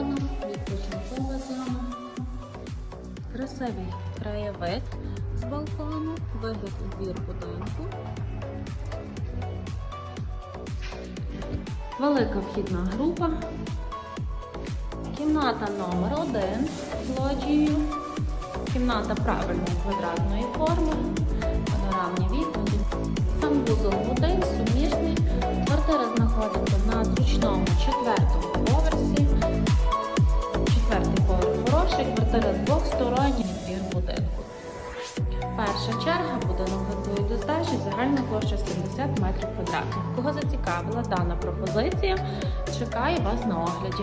зона, відпочинкова зона. Красивий краєвид з балкону, вигляд у двір будинку. Велика вхідна група. Кімната номер один з лоджією. Кімната правильної квадратної форми. Панорамні вікна. Перша черга будинок готує до здачі загальна площа 70 метрів квадратних. Кого зацікавила дана пропозиція, чекає вас на огляді.